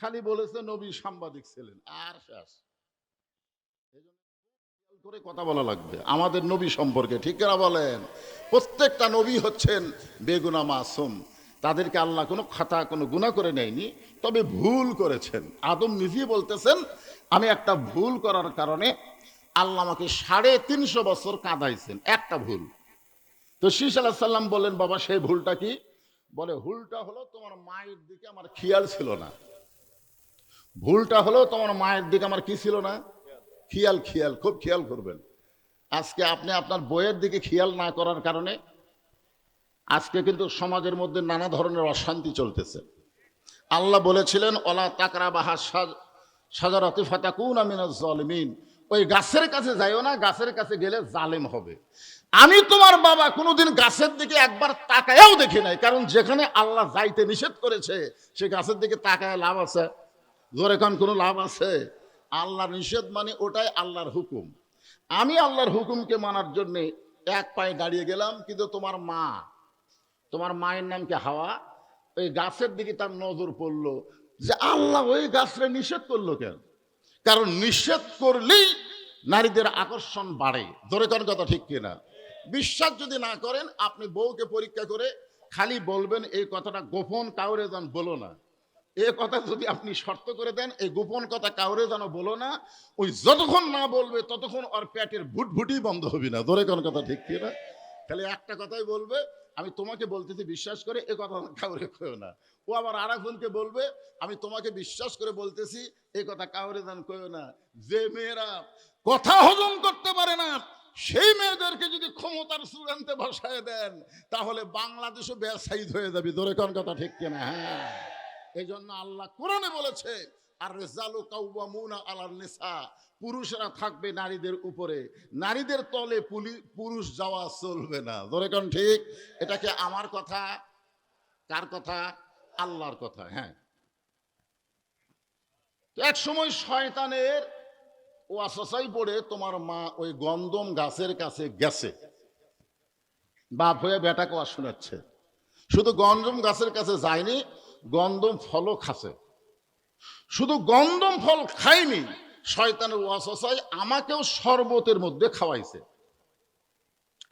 খালি বলেছে নবী সাংবাদিক ছিলেন, আর শেষ। করে কথা বলা লাগবে। আমাদের নবী সম্পর্কে, ঠিক না বলেন? প্রত্যেকটা নবী হচ্ছেন বেগুনা মাসুম। তাদেরকে আল্লাহ কোনো খাতা, কোনো গুণা করে নেয়নি, তবে ভুল করেছেন। আদম নিজেই বলতেছেন, আমি একটা ভুল করার কারণে আল্লাহ আমাকে সাড়ে তিনশো বছর কাঁদাইছেন, একটা ভুল। তো শীষ আলাহ সাল্লাম বললেন, বাবা, সেই ভুলটা কি? বলে, ভুলটা হলো তোমার মায়ের দিকে আমার খেয়াল ছিল না। ভুলটা হলো তোমার মায়ের দিকে আমার কি ছিল না? খেয়াল খেয়াল, খুব খেয়াল করবেন আজকে আপনি আপনার বইয়ের দিকে খেয়াল না করার কারণে আজকে কিন্তু সমাজের মধ্যে নানা ধরনের অশান্তি চলতেছে। আল্লাহ বলেছিলেন, ওলা তাকরা বাহা সাজারাতে ফাতাকুন আমিনা জলমিন। ওই গাছের কাছে যাইও না, গাছের কাছে গেলে জালেম হবে। আমি তোমার বাবা কোনোদিন গাছের দিকে একবার তাকায়াও দেখি নাই, কারণ যেখানে আল্লাহ যাইতে নিষেধ করেছে, সে গাছের দিকে তাকায় লাভ আছে। জোরে কান, কোনো লাভ আছে? আল্লাহর নিষেধ মানে ওটাই আল্লাহর হুকুম। আমি আল্লাহর হুকুমকে মানার জন্যে এক পায়ে দাঁড়িয়ে গেলাম, কিন্তু তোমার মা, তোমার মায়ের নাম কি হাওয়া? ওই গাছের দিকে তার নজর পড়ল, যে আল্লাহ ওই গাছটা নিষেধ করল কেন? কারণ নিষেধ করলেই নারীদের আকর্ষণ বাড়ে। ধরে কোন, কথা ঠিক কিনা? বিশ্বাস যদি না করেন, আপনি বউকে পরীক্ষা করে খালি বলবেন, এই কথাটা গোপন, কাউরে যেন বলো না। এ কথা যদি আপনি শর্ত করে দেন এই গোপন কথা কাউরে যেন বলো না, ওই যতক্ষণ না বলবে, ততক্ষণ ওর পেটের ভুটভুটি বন্ধ হবে না। ধরে কোন কথা ঠিক কিনা? তাহলে একটা কথাই বলবে, আমি তোমাকে বলতেছি বিশ্বাস করে, এ কথা কাউরে কেউ না। ও আবার আর একজনকে বলবে, আমি তোমাকে বিশ্বাস করে বলতেছি, এ কথা কাউরে যেন কেউ না। যে মেয়েরা কথা হজম করতে পারে না, সেই মেয়েদেরকে যদি ক্ষমতার চূড়ান্তে বসায় দেন, তাহলে বাংলাদেশও ব্যবসায়িক হয়ে যাবে। ধরে কোন কথা ঠিক কিনা? হ্যাঁ। এই জন্য আল্লাহ কোরআনে বলেছে আর রেজালু কাউবামুনা আলার নেশা পুরুষরা থাকবে নারীদের উপরে, নারীদের তলে পুরুষ যাওয়া চলবে না। ধরে কোন ঠিক? এটাকে আমার কথা? কার কথা? আল্লাহর কথা হ্যাঁ। এক সময় শয়তানের ও আশাসাই পড়ে তোমার মা ওই গন্দম গাছের কাছে গেছে। বাপ হয়ে বেটাকে ওয়া শোনাচ্ছে শুধু গন্দম গাছের কাছে যায়নি গন্দম ফলও খাসে শুধু গন্দম ফল খায়নি, শয়তানের ওয়াসাই আমাকেও শরবতের মধ্যে খাওয়াইছে।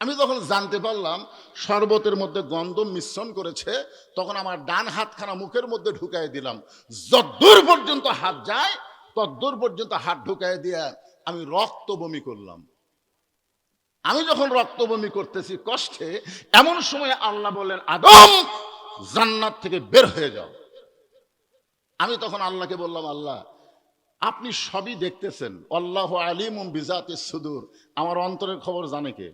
আমি যখন জানতে পারলাম শরবতের মধ্যে গন্ধম মিশ্রণ করেছে, তখন আমার ডান হাতখানা মুখের মধ্যে ঢুকাই দিলাম। যদ্দূর পর্যন্ত হাত যায়, তদ্দূর পর্যন্ত হাত ঢুকাই দিয়ে আমি রক্ত বমি করলাম। আমি যখন রক্ত বমি করতেছি কষ্টে, এমন সময় আল্লাহ বললেন আদম জান্নাত থেকে বের হয়ে যাও। আমি তখন আল্লাহকে বললাম, আল্লাহ, আপনি সবই দেখতেছেন। আল্লাহ আলিম বিজাতে সুদূর। আমার অন্তরের খবর জানে কে?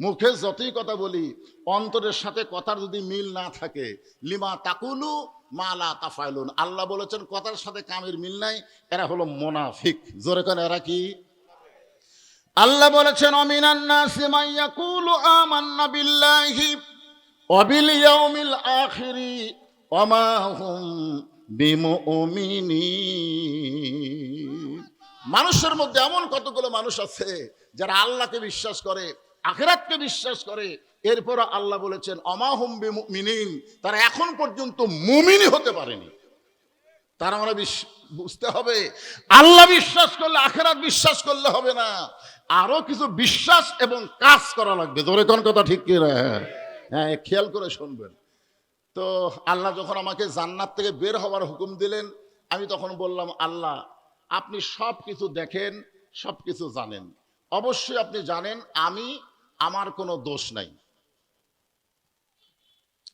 মুখে যতই কথা বলি, অন্তরের সাথে কথার যদি মিল না থাকে, লিমা তাকুলু মালা তাফাইলুন। আল্লাহ বলেছেন, কথার সাথে কামের মিল নাই, এরা হলো মোনাফিক। জোরে কেন, এরা কি? আল্লাহ বলেছেন অমিনান্না নাসি মাইয়াকুলু আমান্না বিল্লাহি। ওয়া বিল ইয়াউমিল আখিরি বিমুমিনিন। মানুষের মধ্যে এমন কতগুলো মানুষ আছে যারা আল্লাহকে বিশ্বাস করে, আখেরাতকে বিশ্বাস করে এরপর আল্লাহ বলেছেন অমাহুম বিমুমিনিন তারা এখন পর্যন্ত মুমিনই হতে পারেনি। তারা আমরা বিশ- বুঝতে হবে, আল্লাহ বিশ্বাস করলে, আখেরাত বিশ্বাস করলে হবে না। আরও কিছু বিশ্বাস এবং কাজ করা লাগবে। ধরে কোন কথা ঠিক কি হ্যাঁ খেয়াল করে শুনবেন। তো আল্লাহ যখন আমাকে জান্নাত থেকে বের হওয়ার হুকুম দিলেন, আমি তখন বললাম, আল্লাহ, আপনি সব কিছু দেখেন সব কিছু জানেন। অবশ্যই আপনি জানেন, আমি, আমার কোনো দোষ নাই।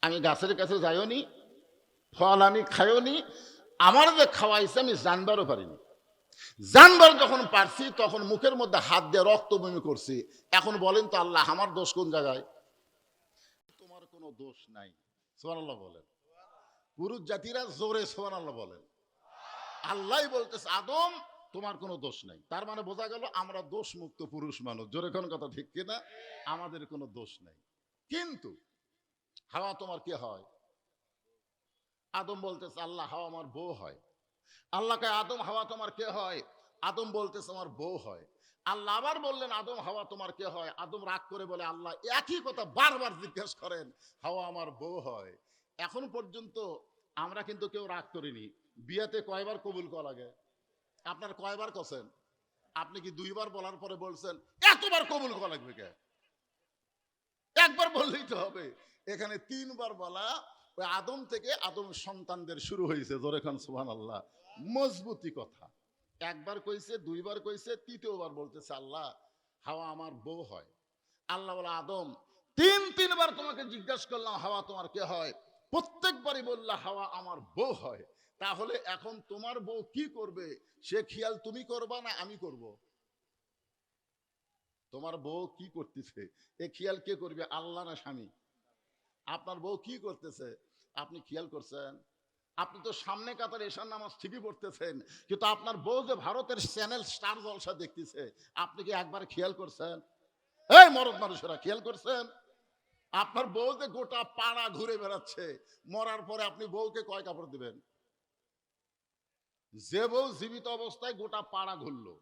আমি গাছের কাছে যাইওনি, ফল আমি খাইওনি, আমার যে খাওয়াইছে আমি জানবারও পারিনি। জানবার যখন পারছি, তখন মুখের মধ্যে হাত দিয়ে রক্ত বমি করছি। এখন বলেন তো আল্লাহ, আমার দোষ কোন জায়গায়? কোনো দোষ নাই। সোহানাল্লাহ বলেন। পুরুষ জাতিরা জোরে সোহানাল্লাহ বলেন। আল্লাহ বলতেছে, আদম, তোমার কোনো দোষ নাই। তার মানে বোঝা গেল, আমরা দোষ মুক্ত পুরুষ মানুষ। জোরে কোন কথা ঠিক কিনা? আমাদের কোনো দোষ নাই। কিন্তু হাওয়া তোমার কি হয়? আদম বলতেছে, আল্লাহ, হাওয়া আমার বউ হয়। আল্লাহকে আদম, হাওয়া তোমার কে হয়? আদম বলতেছে, আমার বউ হয়। আল্লাহ আবার বললেন, আদম, হাওয়া তোমার কে হয়? আদম রাগ করে বলে, আল্লাহ একই কথা বারবার জিজ্ঞেস করেন, হাওয়া আমার বউ হয়? এখন পর্যন্ত আমরা কিন্তু কেউ রাগ করিনি। বিয়েতে কয়বার কবুল করা লাগে? আপনার কয়বার কছেন আপনি কি দুইবার বলার পরে বলছেন, এতবার কবুল করা লাগবে কে? একবার বললেই তো হবে। এখানে তিনবার বলা, ওই আদম থেকে আদম সন্তানদের শুরু হয়েছে। জোরে খান সুহান আল্লাহ মজবুতি কথা। একবার কইছে, দুইবার কইছে, তৃতীয়বার বলতেছে, আল্লাহ, হাওয়া আমার বউ হয়। আল্লাহ বলে, আদম, তিন, তিনবার তোমাকে জিজ্ঞাসা করলাম, হাওয়া তোমার কে হয়? প্রত্যেকবারই বললা, হাওয়া আমার বউ হয়। তাহলে এখন তোমার বউ কি করবে? সে খেয়াল তুমি করবা না আমি করব? তোমার বউ কি করতেছে? এ খেয়াল কে করবে? আল্লাহ না স্বামী। আপনার বউ কি করতেছে? আপনি খেয়াল করছেন? আপনি তো সামনে কাতার এশার নামাজ ঠিকই পড়তেছেন, কিন্তু আপনার বউ যে ভারতের চ্যানেল স্টার জলসা দেখতেছে, আপনি কি একবার খেয়াল করছেন? এই মরদ মানুষেরা, খেয়াল করছেন? আপনার বউ যে গোটা পাড়া ঘুরে বেড়াচ্ছে, মরার পরে আপনি বউকে কয় কাপড় দিবেন? যে বউ জীবিত অবস্থায় গোটা পাড়া ঘুরলো,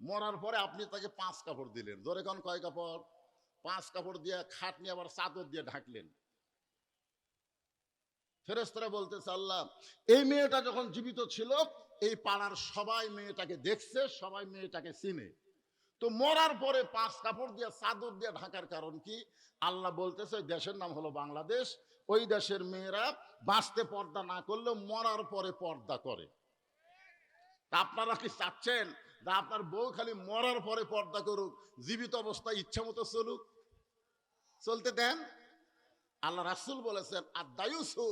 মরার পরে আপনি তাকে পাঁচ কাপড় দিলেন। ধরে কোন কয় কাপড়? পাঁচ কাপড় দিয়ে খাট নিয়ে আবার চাদর দিয়ে ঢাকলেন। ফেরেস্তরা বলতেছে আল্লাহ এই মেয়েটা যখন জীবিত ছিল, এই পাড়ার সবাই মেয়েটাকে দেখছে, সবাই মেয়েটাকে চিনে। তো মরার পরে পাঁচ কাপড় দিয়ে, চাদর দিয়ে ঢাকার কারণ কি? আল্লাহ বলতেছে, দেশের নাম হলো বাংলাদেশ। ওই দেশের মেয়েরা বাঁচতে পর্দা না করলেও মরার পরে পর্দা করে। তা আপনারা কি চাচ্ছেন যে আপনার বউ খালি মরার পরে পর্দা করুক, জীবিত অবস্থায় ইচ্ছা মতো চলুক? চলতে দেন? আল্লাহ রাসুল বলেছেন আর দায়ুসু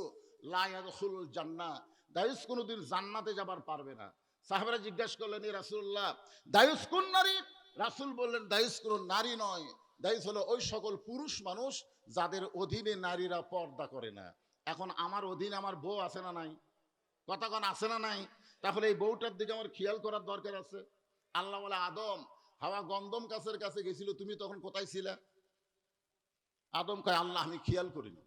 লায়াদুল জান্না দায়ুস কোনোদিন জান্নাতে যাবার পারবে না। সাহেবরা জিজ্ঞাসা করলেন রাসুল্লাহ দায়ুস কোন নারী? রাসুল বললেন দায়ুস কোন নারী নয়। দায়ুস হলো ওই সকল পুরুষ মানুষ যাদের অধীনে নারীরা পর্দা করে না। এখন আমার অধীনে আমার বউ আছে না নাই? কথা কন আছে না নাই? তাহলে এই বউটার দিকে আমার খেয়াল করার দরকার আছে। আল্লাহ বলে, আদম, হাওয়া গন্ধম কাছের কাছে গেছিল, তুমি তখন কোথায় ছিলে? আদম কয়, আল্লাহ, আমি খেয়াল করিনি।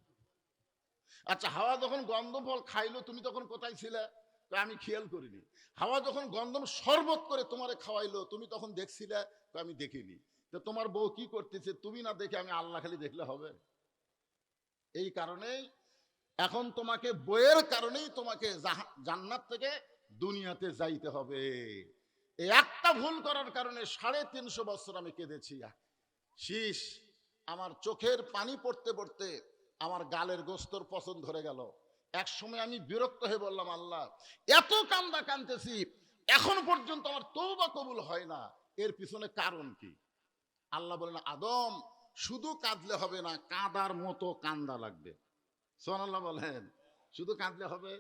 আচ্ছা হাওয়া যখন গন্ধম ফল খাইলো, তুমি তখন কোথায় ছিলে? আমি খেয়াল করিনি। হাওয়া যখন গন্ধম শরবত করে তোমারে খাওয়াইলো, তুমি তখন দেখছিলে? আমি দেখিনি। তো তোমার বউ কি করতেছে, তুমি না দেখে আমি আল্লাহ খালি দেখলে হবে? এই কারণেই এখন তোমাকে বইয়ের কারণেই তোমাকে জান্নাত থেকে দুনিয়াতে যাইতে হবে। এই একটা ভুল করার কারণে সাড়ে তিনশো বছর আমি কেঁদেছি। শীষ আমার চোখের পানি পড়তে পড়তে আমার গালের গোস্তর পছন্দ ধরে গেল। এক সময় আমি বিরক্ত হয়ে বললাম, আল্লাহ, এত কান্দা কানতেছি, এখন পর্যন্ত আমার তৌবা কবুল হয় না। এর পিছনে কারণ কি? আল্লাহ বলেন আদম, শুধু কাঁদলে হবে না, কাঁদার মতো কান্দা লাগবে। সোহানাল্লাহ বলেন, শুধু কাঁদলে হবে?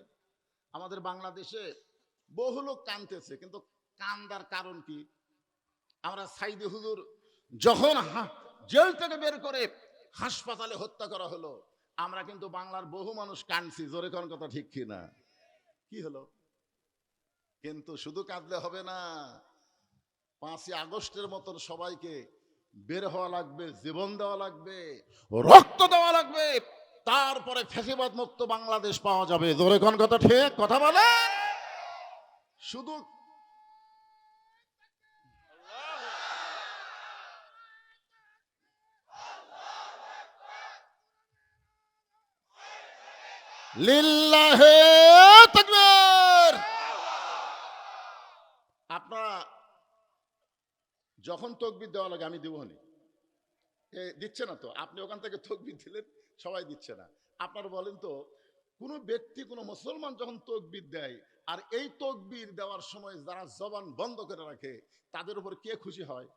আমাদের বাংলাদেশে বহু লোক কাঁদতেছে, কিন্তু কান্দার কারণ কি? আমরা সাইদি হুজুর যখন জেল থেকে বের করে হাসপাতালে হত্যা করা হলো। আমরা কিন্তু বাংলার বহু মানুষ কাঁদছি, জোরে কোন কথা ঠিক কি না? কি হলো? কিন্তু শুধু কাঁদলে হবে না, পাঁচই আগস্টের মতন সবাইকে বের হওয়া লাগবে, জীবন দেওয়া লাগবে, রক্ত দেওয়া লাগবে, তারপরে ফেসিবাদ মুক্ত বাংলাদেশ পাওয়া যাবে। জোরে কোন কথা ঠিক? কথা বলে শুধু আপনারা যখন তকবির দেওয়া লাগে, আমি দেবনি এ, দিচ্ছে না তো? আপনি ওখান থেকে তকবির দিলেন, সবাই দিচ্ছে না। আপনারা বলেন তো, কোনো ব্যক্তি, কোনো মুসলমান যখন তকবির দেয়, আর এই তকবির দেওয়ার সময় যারা জবান বন্ধ করে রাখে, তাদের উপর কে খুশি হয়?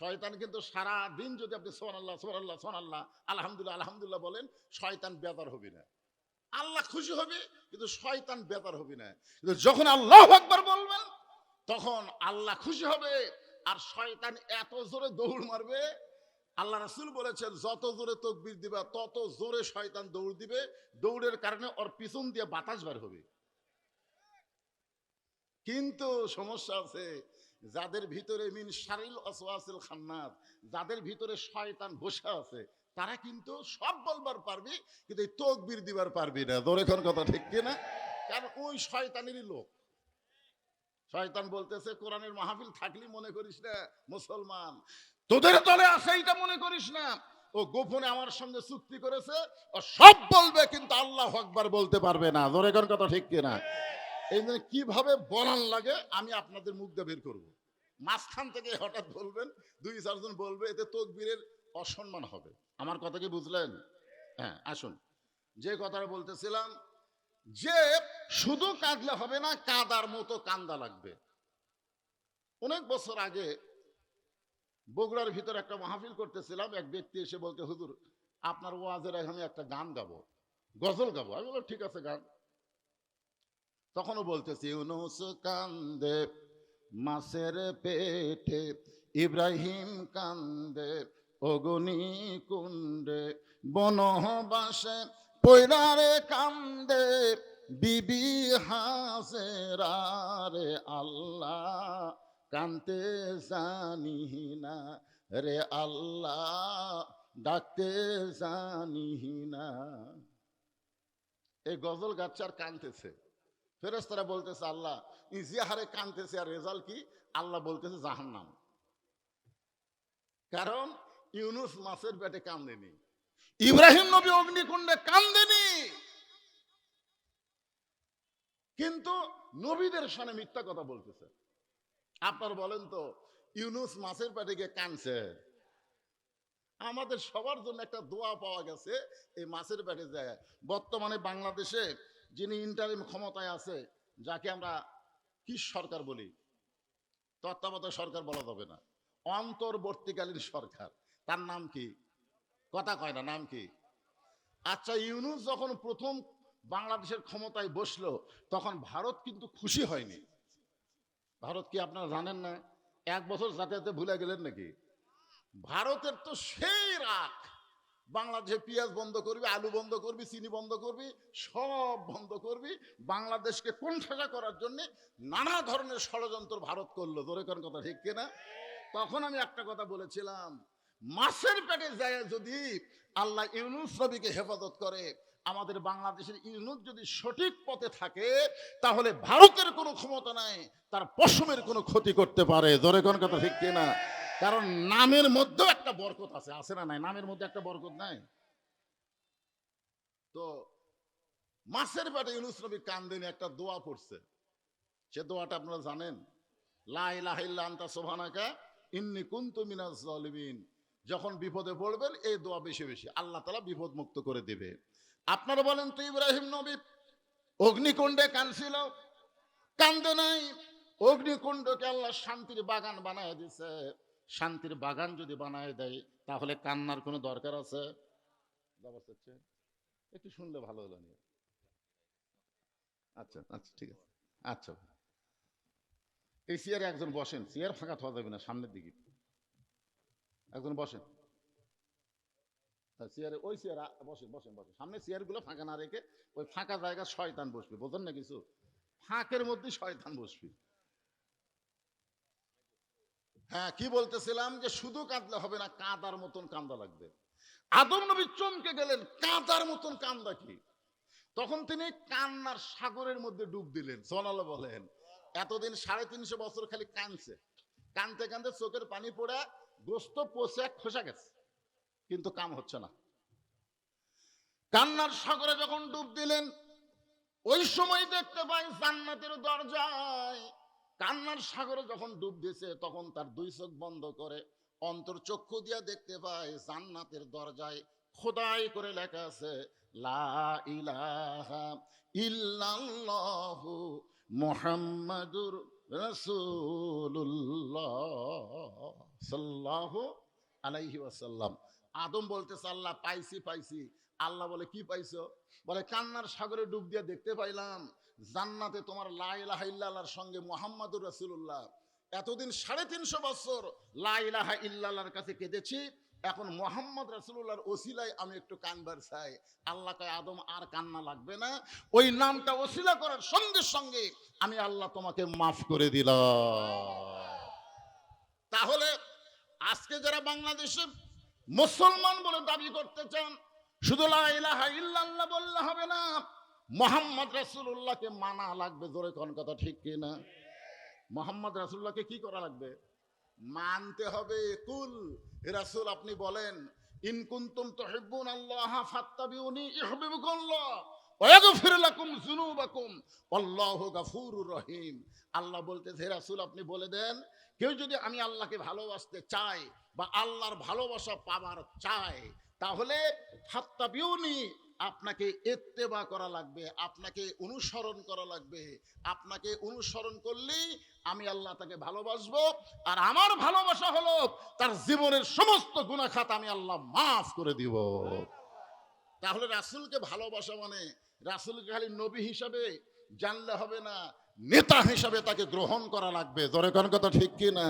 শয়তান কিন্তু সারা দিন যদি আপনি সোহান আল্লাহ সোহান আল্লাহ সোহান আল্লাহ আলহামদুলিল্লাহ আলহামদুলিল্লাহ বলেন, শয়তান বেতার হবে না। আল্লাহ খুশি হবে, কিন্তু শয়তান বেতার হবে না। কিন্তু যখন আল্লাহ একবার বলবেন, তখন আল্লাহ খুশি হবে, আর শয়তান এত জোরে দৌড় মারবে, আল্লাহ রাসুল বলেছেন, যত জোরে তকবির দিবা, তত জোরে শয়তান দৌড় দিবে, দৌড়ের কারণে ওর পিছন দিয়ে বাতাস বার হবে। কিন্তু সমস্যা আছে যাদের ভিতরে মিন শারিল অসওয়াসিল খান্নাত যাদের ভিতরে শয়তান বসে আছে, তারা কিন্তু সব বলবার পারবি, কিন্তু এই তকবির দিবার পারবি না। দোরেখন কথা ঠিক কিনা? কারণ ওই শয়তানেরই লোক। শয়তান বলতেছে, কোরআনের মাহফিল থাকলে মনে করিস না, মুসলমান। তোদের তলে আছে এইটা মনে করিস না। ও গোপনে আমার সঙ্গে চুক্তি করেছে, ও সব বলবে, কিন্তু আল্লাহ আকবার বলতে পারবে না। ধরে কোন কথা ঠিক কিনা? লাগে, আমি আপনাদের মুখ দিয়ে বের করব। মাঝখান থেকে হঠাৎ বলবেন, দুই চারজন বলবে, এতে তকবীরের অসম্মান হবে। আমার কথা কি বুঝলেন? হ্যাঁ আসুন। যে কথাটা বলতেছিলাম, যে শুধু কাঁদলে হবে না, কাদার মতো কান্দা লাগবে। অনেক বছর আগে বগুড়ার ভিতরে একটা মাহফিল করতেছিলাম, এক ব্যক্তি এসে বলতে, হুজুর, আপনার ওয়াজের আমি একটা গান গাবো, গজল গাবো। আমি বললাম, ঠিক আছে, গান। তখনও বলতেছি, ইউনুস কান্দে মাসের পেটে, ইব্রাহিম কান্দে, অগনি কুণ্ডে, বনবাসে পৈরারে কান্দে, বিবি হাসেরা রে আল্লাহ কানতে জানি না রে আল্লাহ, ডাকতে জানি না। এই গজল গাছ আর কানতেছে। ফেরেস্তারা বলতেছে, আল্লাহ ইজিহারে কানতেছে আর রেজাল্ট কি? আল্লাহ বলতেছে, জাহান্নাম। কারণ ইউনুস মাছের পেটে কান্দেনি ইব্রাহিম নবী অগ্নিকুণ্ডে কান্দেনি কিন্তু নবীদের সামনে মিথ্যা কথা বলতেছে। আপনার বলেন তো, ইউনুস মাছের পেটে গিয়ে কানছে আমাদের সবার জন্য একটা দোয়া পাওয়া গেছে, এই মাছের পেটে যায়। বর্তমানে বাংলাদেশে যিনি ইন্টারিম ক্ষমতায় আছে, যাকে আমরা কি সরকার বলি? তত্ত্বাবধায়ক সরকার বলা যাবে না। অন্তর্বর্তীকালীন সরকার। তার নাম কি? কথা কয় না, নাম কি? আচ্ছা ইউনুস যখন প্রথম বাংলাদেশের ক্ষমতায় বসল, তখন ভারত কিন্তু খুশি হয়নি। ভারত কি আপনারা জানেন না? এক বছর যাতায়াতে ভুলে গেলেন নাকি? ভারতের তো সেই রাগ। বাংলাদেশে পেঁয়াজ বন্ধ করবি, আলু বন্ধ করবি, চিনি বন্ধ করবি, সব বন্ধ করবি। বাংলাদেশকে কোণঠাসা করার জন্য নানা ধরনের ষড়যন্ত্র ভারত করল। জোরে কোন কথা ঠিক কিনা? তখন আমি একটা কথা বলেছিলাম, মাছের পেটে যায় যদি আল্লাহ ইউনুস নবীকে হেফাজত করে, আমাদের বাংলাদেশের ইউনুস যদি সঠিক পথে থাকে, তাহলে ভারতের কোনো ক্ষমতা নাই, তার পশমের কোনো ক্ষতি করতে পারে। জোরে কোন কথা ঠিক কিনা? কারণ নামের মধ্যেও একটা বরকত আছে আছে না নাই? নামের মধ্যে একটা বরকত নাই? তো মাছের পেটে ইউনুস নবী কান্দিনী, একটা দোয়া পড়ছে। সে দোয়াটা আপনারা জানেন? লা ইলাহা ইল্লা আনতা সুবহানাকা ইন্নী কুনতু মিনাজ জালিমিন যখন বিপদে পড়বেন, এই দোয়া বেশি বেশি। আল্লাহ তাআলা বিপদ মুক্ত করে দিবে। আপনারা বলেন তো, ইব্রাহিম নবী, অগ্নিকুণ্ডে কানছিল কান্দে নাই। অগ্নিকুণ্ডকে আল্লাহ শান্তির বাগান বানায় দিছে। শান্তির বাগান যদি বানায় দেয় তাহলে কান্নার কোনো দরকার আছে? একটু শুনলে ভালো হলো নিয়ে আচ্ছা আচ্ছা ঠিক আছে। আচ্ছা। এই চেয়ারে একজন বসেন চেয়ার ফাঁকা থাকা যাবে না সামনের দিকে। একজন বসেন। হ্যাঁ, চেয়ারে ওই চেয়ার বসেন বসেন বসেন। সামনে চেয়ারগুলো ফাঁকা না রেখে ওই ফাঁকা জায়গা শয়তান বসবে বোঝেন না কিছু? ফাঁকের মধ্যে শয়তান বসবে। হ্যাঁ কি বলতেছিলাম যে শুধু কাঁদলে হবে না, কাঁদার মতন কান্দা লাগবে। আদম নবী চমকে গেলেন, কাঁদার মতন কান্দা কি? তখন তিনি কান্নার সাগরের মধ্যে ডুব দিলেন, সোনালো বলেন। এতদিন সাড়ে তিনশো বছর খালি কানছে কানতে কানতে চোখের পানি পড়ে, গোস্ত পচে, খোসা গেছে। কিন্তু কাম হচ্ছে না। কান্নার সাগরে যখন ডুব দিলেন, ওই সময় দেখতে পাই জান্নাতের দরজায় কান্নার সাগরে যখন ডুব দিয়েছে তখন তার দুই চোখ বন্ধ করে অন্তর চক্ষু দিয়া দেখতে পায়, জান্নাতের দরজায় খোদাই করে লেখা আছে, লা ইলাহা ইল্লাল্লাহু মুহাম্মাদুর রাসূলুল্লাহ সাল্লাল্লাহু আলাইহি ওয়াসাল্লাম। আদম বলতেছে, আল্লাহ, পাইছি পাইছি। আল্লাহ বলে, কি পাইছো? বলে, কান্নার সাগরে ডুব দিয়ে দেখতে পাইলাম, জান্নাতে তোমার লা ইলাহা সঙ্গে মুহাম্মাদুর রাসূলুল্লাহ। এতদিন সাড়ে তিনশো বছর লা ইলাহা ইল্লাল্লাহর কাছে কেঁদেছি, এখন মোহাম্মদ রাসূলুল্লাহর ওসিলায় আমি একটু কানবার চাই আল্লাহ কয়, আদম, আর কান্না লাগবে না। ওই নামটা ওসিলা করার সঙ্গে সঙ্গে আমি আল্লাহ তোমাকে মাফ করে দিলাম। তাহলে আজকে যারা বাংলাদেশে মুসলমান বলে দাবি করতে চান। শুধু লা ইলাহা ইল্লাল্লাহ বললে হবে না, মোহাম্মদ রাসূলুল্লাহকে মানা লাগবে, জোরে কোন কথা ঠিক কি না মোহাম্মদ রাসূলুল্লাহকে কি করা লাগবে? মানতে হবে। কুল রাসূল, আপনি বলেন, ইন কুনতুম তুহিব্বুন আল্লাহ ফাত্তাবিউনি যুনুবাকুম আল্লাহু বলতেছে রাসূল, আপনি বলে দেন কেউ যদি আমি আল্লাহকে ভালোবাসতে চাই বা আল্লাহর ভালোবাসা পাবার চায় তাহলে ফাত্তাবিউনি, আপনাকে ইত্তেবা করা লাগবে, আপনাকে অনুসরণ করা লাগবে। আপনাকে অনুসরণ করলেই আমি আল্লাহ তাকে ভালোবাসবো। আর আমার ভালোবাসা হলো তার জীবনের সমস্ত গুণাখাত আমি আল্লাহ মাফ করে দিব। তাহলে রাসূলকে ভালোবাসা মানে রাসূলকে খালি নবী হিসাবে জানলে হবে না নেতা হিসাবে তাকে গ্রহণ করা লাগবে। জোরে কোন কথা ঠিক কি না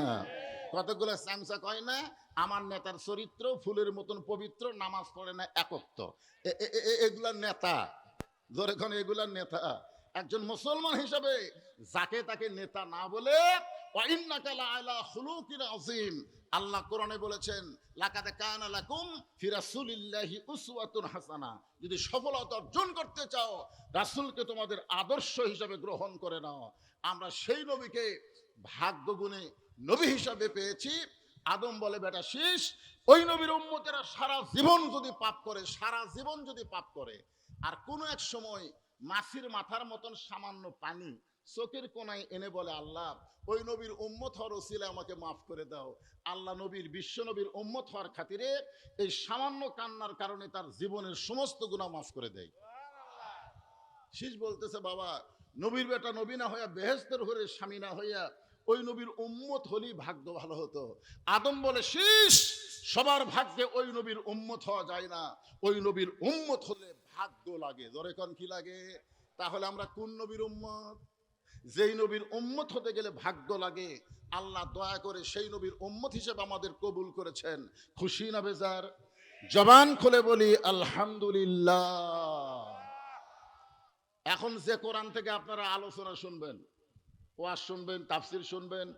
কতগুলো স্যামসা কয় না? আমার নেতার চরিত্র ফুলের মতন পবিত্র, নামাজ পড়ে না একত্ব। এগুলা নেতা। জোরে কোন এগুলা নেতা। একজন মুসলমান হিসাবে যাকে তাকে নেতা না বলে আল্লাহ কোরআনে বলেছেন, লাকাদ কানা লাকুম ফি রাসূলিল্লাহি উসওয়াতুন হাসানা। যদি সফলতা অর্জন করতে চাও তোমাদের আদর্শ হিসাবে গ্রহণ করে নাও। আমরা সেই নবীকে নবী হিসাবে পেয়েছি। আদম বলে, বেটা, শেষ। ওই নবীর উম্মতেরা সারা জীবন যদি পাপ করে, সারা জীবন যদি পাপ করে, আর কোনো এক সময় মাছির মাথার মতন সামান্য পানি চোখের কোনায় এনে বলে, আল্লাহ, ওই নবীর উম্মত হওয়ার ওসিলে আমাকে মাফ করে দাও। আল্লাহ নবীর, বিশ্ব নবীর উম্মত হওয়ার খাতিরে এই সামান্য কান্নার কারণে তার জীবনের সমস্ত গুণা মাফ করে দেয়। শীষ বলতেছে, বাবা, নবীর বেটা নবী না হইয়া বেহেস্তের ঘরে স্বামী না হইয়া ওই নবীর উম্মত হলেই ভাগ্য ভালো হতো। আদম বলে, শীষ, সবার ভাগ্যে ওই নবীর উম্মত হওয়া যায় না। ওই নবীর উম্মত হলে ভাগ্য লাগে। কন, কি লাগে? তাহলে আমরা কোন নবীর উম্মত? যেই নবীর উম্মত হতে গেলে ভাগ্য লাগে। আল্লাহ দয়া করে সেই নবীর উম্মত হিসেবে আমাদের কবুল করেছেন। খুশি না বেজার? জবান খুলে বলি, আলহামদুলিল্লাহ। এখন যে কোরআন থেকে আপনারা আলোচনা শুনবেন, ওয়াজ শুনবেন, তাফসির শুনবেন,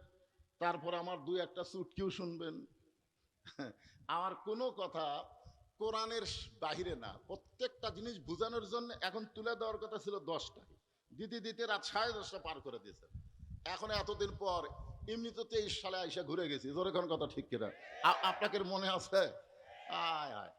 তারপর আমার দুই একটা চুটকিও শুনবেন। আমার কোনো কথা কোরআনের বাহিরে না। প্রত্যেকটা জিনিস বোঝানোর জন্য এখন তুলে দেওয়ার কথা ছিল দশটা। দিতে দিতে রাত সাড়ে দশটা পার করে দিয়েছে। এখন এতদিন পর, এমনি তো তেইশ সালে আইসা ঘুরে গেছি। জোরে কথা ঠিক কিনা? আপনাকে মনে আছে? আয় আয়।